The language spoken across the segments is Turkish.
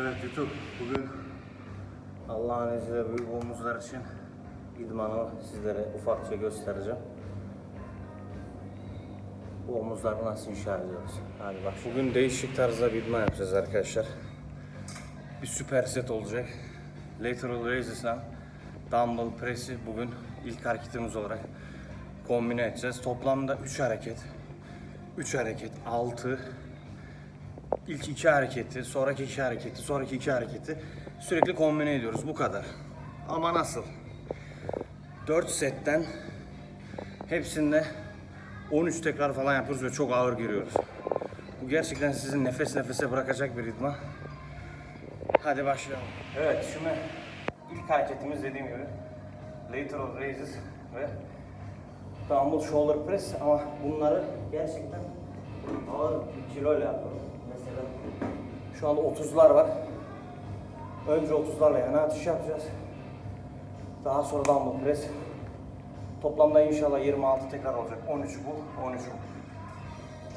Evet YouTube bugün Allah'ın izniyle büyük omuzlar için idmanı sizlere ufakça göstereceğim. Bu omuzları nasıl inşa ediyoruz? Hadi bak. Bugün değişik tarzda bir idman yapacağız arkadaşlar. Bir süper set olacak. Lateral raises'la dumbbell press'i bugün ilk hareketimiz olarak kombine edeceğiz. Toplamda 3 hareket. 3 hareket 6 İlk iki hareketi, sonraki iki hareketi, sonraki iki hareketi sürekli kombine ediyoruz. Bu kadar. Ama nasıl? 4 setten hepsinde 13 tekrar falan yapıyoruz ve çok ağır giriyoruz. Bu gerçekten sizi nefes nefese bırakacak bir idman. Hadi başlayalım. Evet şimdi ilk hareketimiz dediğim gibi lateral raises ve dumbbell shoulder press ama bunları gerçekten ağır bir kiloyla yapıyorum. Şu anda 30'lar var. Önce 30'larla yana atış yapacağız. Daha sonra dumbbell press. Toplamda inşallah 26 tekrar olacak. 13 bu, 13 bu.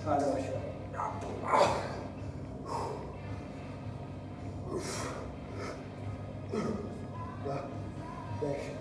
Hadi başlayalım. Beş.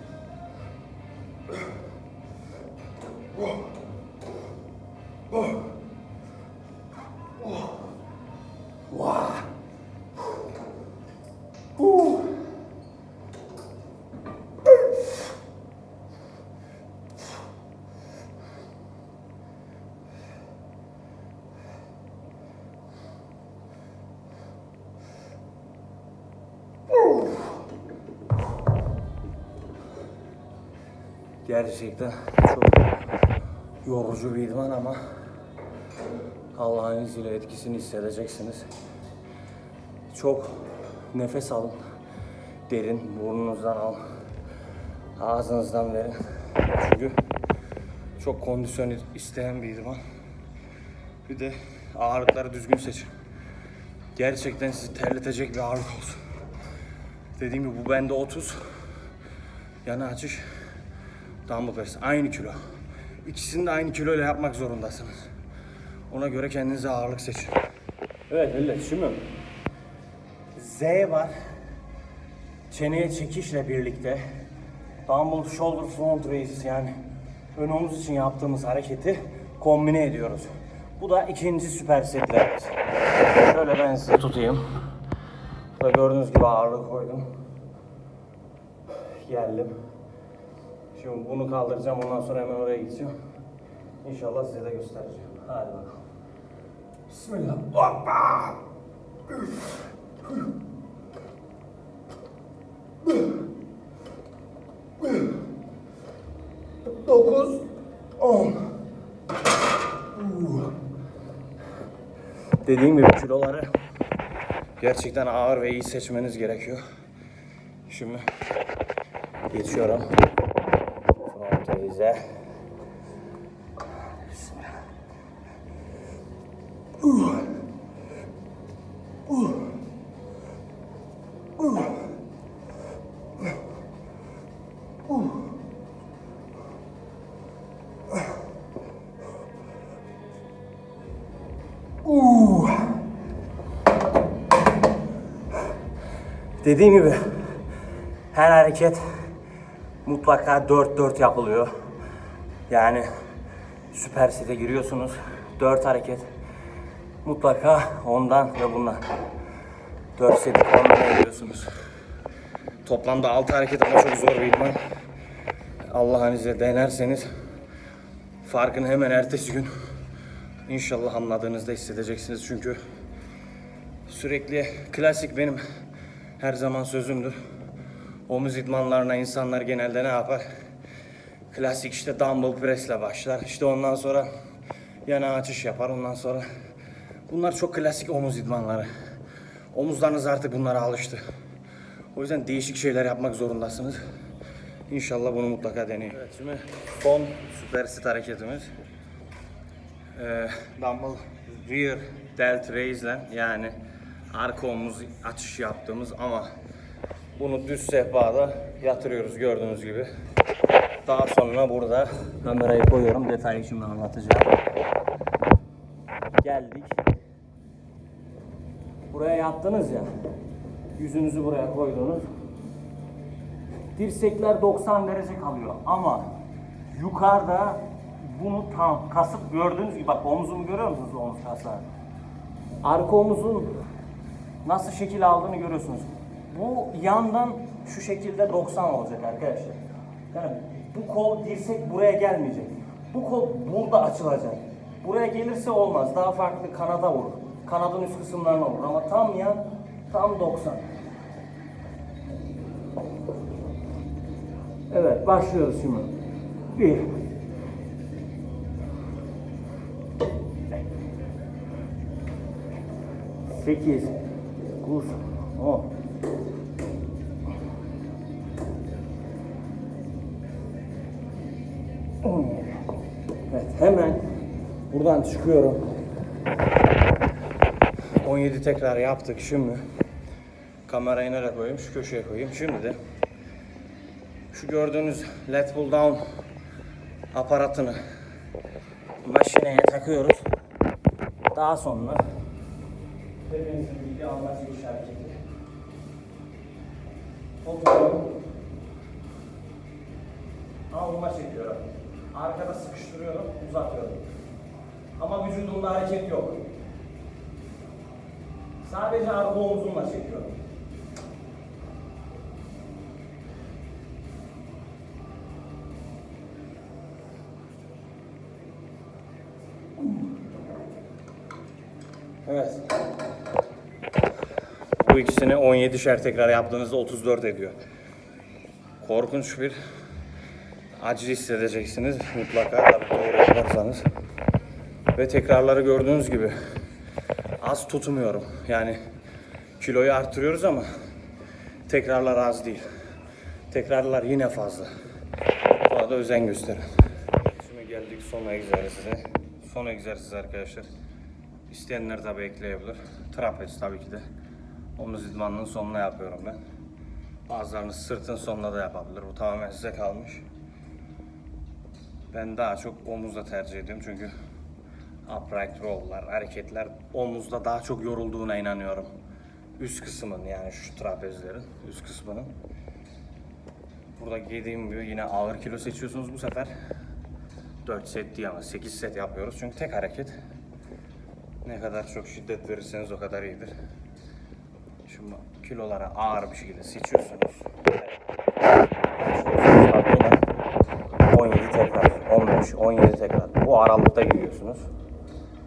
Gerçekten çok yorucu bir idman ama Allah'ın izniyle etkisini hissedeceksiniz. Çok nefes alın. Derin, burnunuzdan al. Ağzınızdan verin. Çünkü çok kondisyon isteyen bir idman. Bir de ağırlıkları düzgün seçin. Gerçekten sizi terletecek bir ağırlık olsun. Dediğim gibi bu bende 30. Yana açış. Dumbbell press. Aynı kilo. İkisini de aynı kiloyla yapmak zorundasınız. Ona göre kendinize ağırlık seçin. Evet millet şimdi Z var. Çeneye çekişle birlikte dumbbell shoulder front raise yani ön omuz için yaptığımız hareketi kombine ediyoruz. Bu da ikinci süper setlerimiz. Şöyle ben size tutayım. Burada gördüğünüz gibi ağırlık koydum. Geldim. Şimdi bunu kaldıracağım ondan sonra hemen oraya gideceğim. İnşallah size de göstereceğim. Hadi bakalım. Bismillah. Hoppa! Dokuz, on. Dediğim gibi kiloları gerçekten ağır ve iyi seçmeniz gerekiyor. Şimdi geçiyorum. Bismillah. Dediğim gibi her hareket mutlaka 4-4 yapılıyor. Yani süper sete giriyorsunuz. 4 hareket mutlaka ondan ve bundan. 4 seti kombine ediyorsunuz. Toplamda 6 hareket ama çok zor bir idman. Allah'ın izniyle denerseniz farkını hemen ertesi gün inşallah anladığınızda hissedeceksiniz. Çünkü sürekli klasik benim her zaman sözümdür. Omuz idmanlarına insanlar genelde ne yapar? Klasik işte dumbbell pressle başlar. İşte ondan sonra yana açış yapar. Ondan sonra bunlar çok klasik omuz idmanları. Omuzlarınız artık bunlara alıştı. O yüzden değişik şeyler yapmak zorundasınız. İnşallah bunu mutlaka deneyin. Evet şimdi son süper sit hareketimiz. Ee, dumbbell rear delt raise ile yani arka omuz açış yaptığımız ama bunu düz sehpada yatırıyoruz gördüğünüz gibi. Daha sonra burada kamerayı koyuyorum detaylı şimdi anlatacağım. Geldik. Buraya yattınız ya. Yüzünüzü buraya koydunuz. Dirsekler 90 derece kalıyor ama yukarıda bunu tam kasıp gördüğünüz gibi bak omuzumu görüyor musunuz omuz kasları? Arka omuzun nasıl şekil aldığını görüyorsunuz. Bu yandan şu şekilde 90 olacak arkadaşlar. Yani bu kol dirsek buraya gelmeyecek. Bu kol burada açılacak. Buraya gelirse olmaz. Daha farklı kanada vurur. Kanadın üst kısımlarına vurur ama tam yan tam 90. Evet başlıyoruz şimdi. Bir. Sekiz. Dokuz. On. Evet hemen buradan çıkıyorum. 17 tekrar yaptık şimdi. Kamerayı nereye koyayım? Şu köşeye koyayım. Şimdi de şu gördüğünüz let pull down aparatını makineye takıyoruz. Daha sonra hepinizin bildiği çekiş hareketi. Oturuyorum. Alma çekiyorum. Arkada sıkıştırıyorum, uzatıyorum. Ama vücudumda hareket yok. Sadece arka omzumla çekiyorum. Evet. Bu ikisini 17'şer tekrar yaptığınızda 34 ediyor. Korkunç bir acı hissedeceksiniz mutlaka doğru yaparsanız. Ve tekrarları gördüğünüz gibi az tutmuyorum. Yani kiloyu arttırıyoruz ama tekrarlar az değil. Tekrarlar yine fazla. Buna da özen gösterin. Şimdi geldik son egzersize. Son egzersiz arkadaşlar. İsteyenler tabi ekleyebilir. Trapez tabii ki de. Omuz idmanının sonuna yapıyorum ben. Bazılarınız sırtın sonuna da yapabilir. Bu tamamen size kalmış. Ben daha çok omuzda tercih ediyorum çünkü upright roll'lar, hareketler omuzda daha çok yorulduğuna inanıyorum. Üst kısmın yani şu trapezlerin üst kısmının. Burada dediğim gibi yine ağır kilo seçiyorsunuz bu sefer. 4 set değil ama 8 set yapıyoruz çünkü tek hareket. Ne kadar çok şiddet verirseniz o kadar iyidir. Şimdi kilolara ağır bir şekilde seçiyorsunuz. 17 tekrar, 15, 17 tekrar. Bu aralıkta gidiyorsunuz.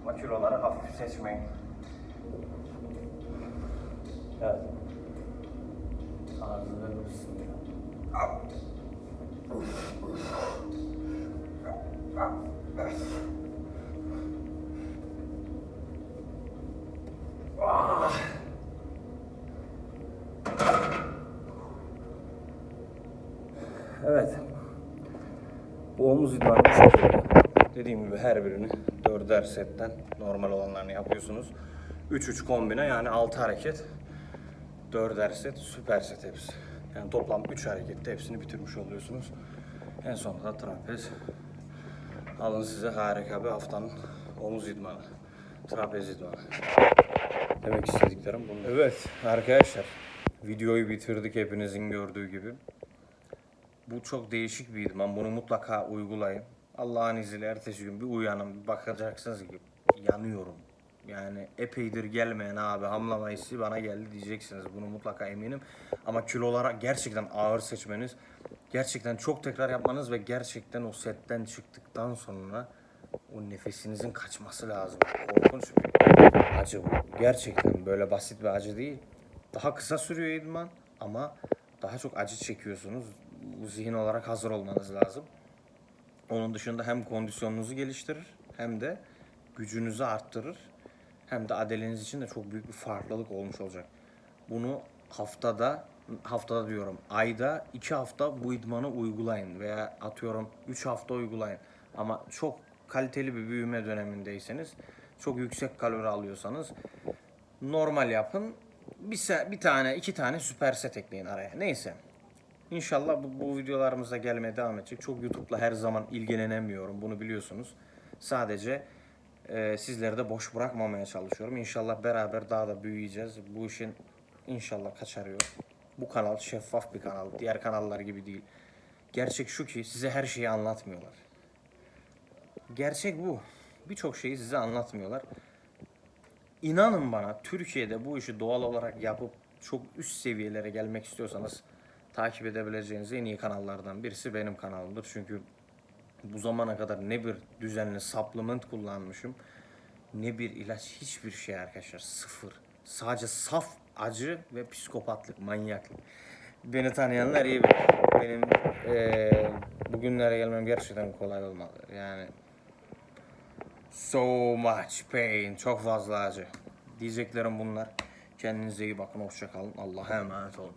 Ama kiloları hafif seçmeyin. Evet. Ağzını bismillah. Evet. Bu omuz idmanı. Dediğim gibi her birini dörder setten normal olanlarını yapıyorsunuz. 3-3 kombine yani 6 hareket. Dörder set, süper set hepsi. Yani toplam 3 harekette hepsini bitirmiş oluyorsunuz. En sonunda da trapez. Alın size harika bir haftanın omuz idmanı. Trapez idmanı. Demek istediklerim bunlar. Evet arkadaşlar. Videoyu bitirdik hepinizin gördüğü gibi. Bu çok değişik bir idman. Bunu mutlaka uygulayın. Allah'ın izniyle ertesi gün bir uyanın. Bir bakacaksınız ki yanıyorum. Yani epeydir gelmeyen abi hamlama hissi bana geldi diyeceksiniz. Bunu mutlaka eminim. Ama kilolara gerçekten ağır seçmeniz, gerçekten çok tekrar yapmanız ve gerçekten o setten çıktıktan sonra o nefesinizin kaçması lazım. Korkunç bir acı bu. Gerçekten böyle basit bir acı değil. Daha kısa sürüyor idman ama daha çok acı çekiyorsunuz. Zihin olarak hazır olmanız lazım. Onun dışında hem kondisyonunuzu geliştirir hem de gücünüzü arttırır. Hem de adeleniz için de çok büyük bir farklılık olmuş olacak. Bunu haftada, haftada diyorum, ayda iki hafta bu idmanı uygulayın veya atıyorum üç hafta uygulayın. Ama çok kaliteli bir büyüme dönemindeyseniz, çok yüksek kalori alıyorsanız normal yapın. Bir, bir tane, iki tane süper set ekleyin araya. Neyse. İnşallah bu, bu videolarımıza gelmeye devam edecek. Çok YouTube'la her zaman ilgilenemiyorum. Bunu biliyorsunuz. Sadece e, sizleri de boş bırakmamaya çalışıyorum. İnşallah beraber daha da büyüyeceğiz. Bu işin İnşallah kaçarıyor. Bu kanal şeffaf bir kanal. Diğer kanallar gibi değil. Gerçek şu ki size her şeyi anlatmıyorlar. Gerçek bu. Birçok şeyi size anlatmıyorlar. İnanın bana Türkiye'de bu işi doğal olarak yapıp çok üst seviyelere gelmek istiyorsanız takip edebileceğiniz en iyi kanallardan birisi benim kanalımdır. Çünkü bu zamana kadar ne bir düzenli supplement kullanmışım ne bir ilaç hiçbir şey arkadaşlar sıfır. Sadece saf acı ve psikopatlık, manyaklık. Beni tanıyanlar iyi bilir. Benim eee bugünlere gelmem gerçekten kolay olmadı. Yani so much pain, çok fazla acı. Diyeceklerim bunlar. Kendinize iyi bakın, hoşça kalın. Allah'a emanet olun.